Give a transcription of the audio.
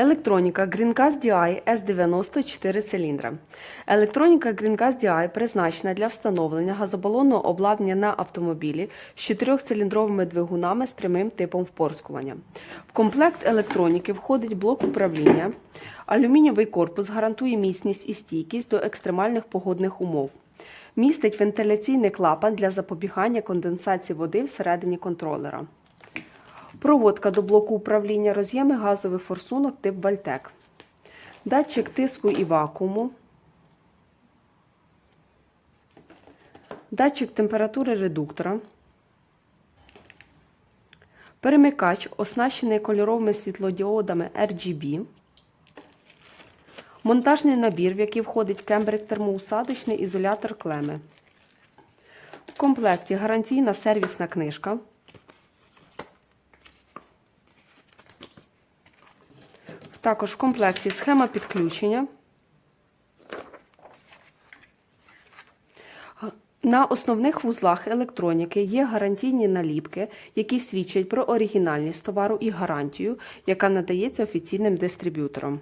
Електроніка GreenGas DI S90 4 циліндра. Електроніка GreenGas DI призначена для встановлення газобалонного обладнання на автомобілі з чотирьохциліндровими двигунами з прямим типом впорскування. В комплект електроніки входить блок управління. Алюмінієвий корпус гарантує міцність і стійкість до екстремальних погодних умов. Містить вентиляційний клапан для запобігання конденсації води всередині контролера. Проводка до блоку управління роз'єми газових форсунок тип Вальтек. Датчик тиску і вакууму. Датчик температури редуктора. Перемикач, оснащений кольоровими світлодіодами RGB. Монтажний набір, в який входить кембрик термоусадочний ізолятор клеми. В комплекті гарантійна сервісна книжка. Також в комплекті схема підключення. На основних вузлах електроніки є гарантійні наліпки, які свідчать про оригінальність товару і гарантію, яка надається офіційним дистриб'ютором.